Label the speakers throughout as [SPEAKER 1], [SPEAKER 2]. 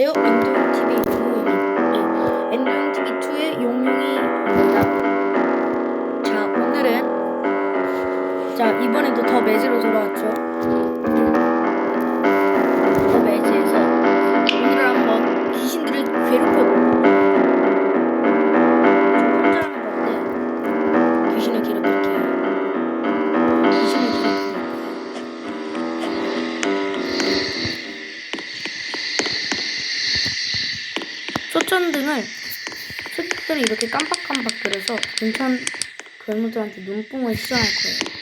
[SPEAKER 1] 안녕하세요. 엔도용 TV 용용입니다. 엔도용 TV 2의 용용이입니다. 자, 오늘은 자 이번에도 더 매지로 돌아왔죠. 초천등을 초천들이 이렇게 깜빡깜빡 그려서 인천 괴물들한테 눈뽕을 시전할 거예요.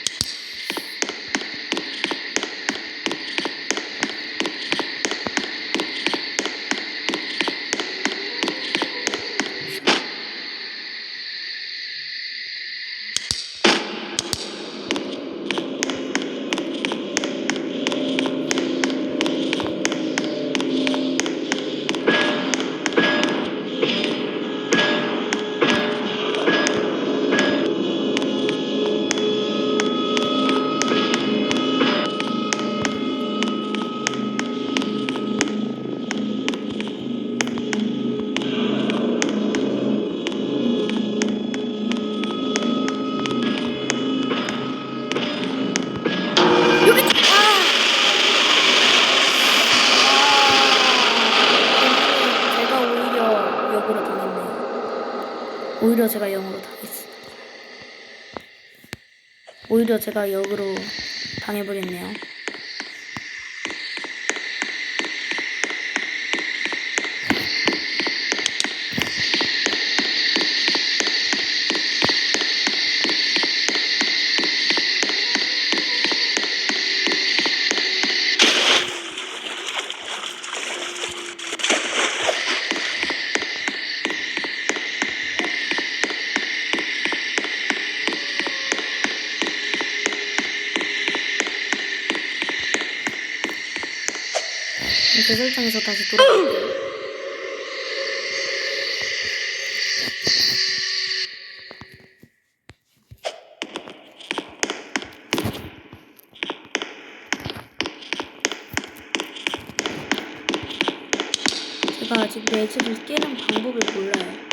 [SPEAKER 1] 역으로 당했네요. 오히려 제가 영으로 당했어. 오히려 제가 역으로 당해버렸네요. 제 설정에서 다시 돌아갈게요. 제가 아직 매직을 깨는 방법을 몰라요.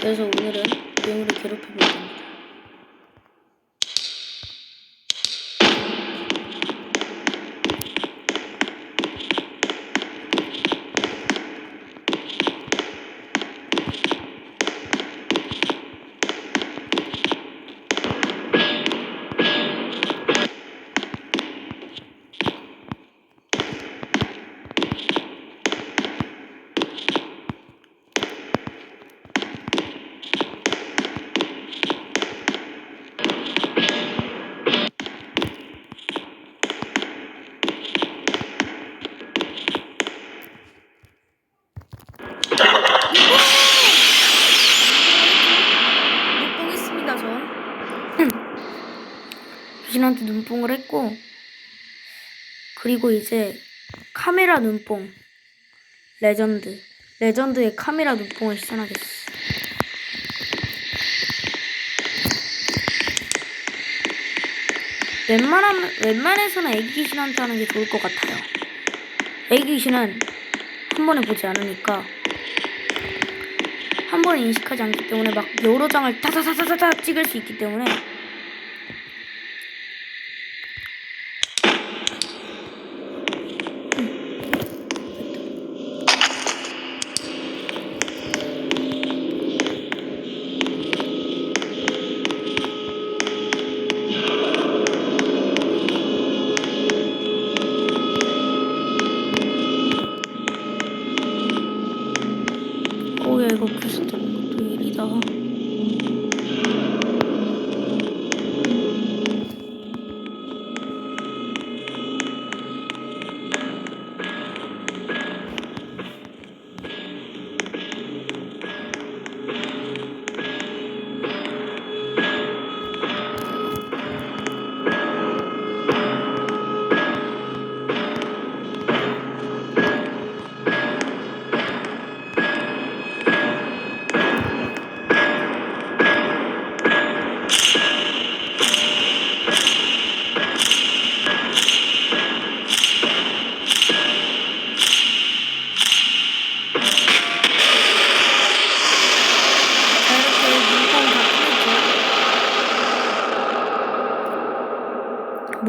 [SPEAKER 1] 그래서 오늘은 용으로 괴롭혀볼 겁니다. 귀신한테 눈뽕을 했고 그리고 이제 카메라 눈뽕 레전드 레전드의 카메라 눈뽕을 시전하겠어 웬만하면 웬만해서는 애기 귀신한테 하는 게 좋을 것 같아요. 애기 귀신은 한 번에 보지 않으니까 한 번에 인식하지 않기 때문에 막 여러 장을 타타타타타 찍을 수 있기 때문에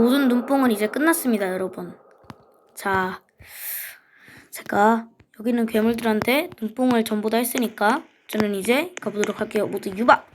[SPEAKER 1] 모든 눈뽕은 이제 끝났습니다, 여러분. 자, 제가 여기 있는 괴물들한테 눈뽕을 전부 다 했으니까 저는 이제 가보도록 할게요. 모두 유박!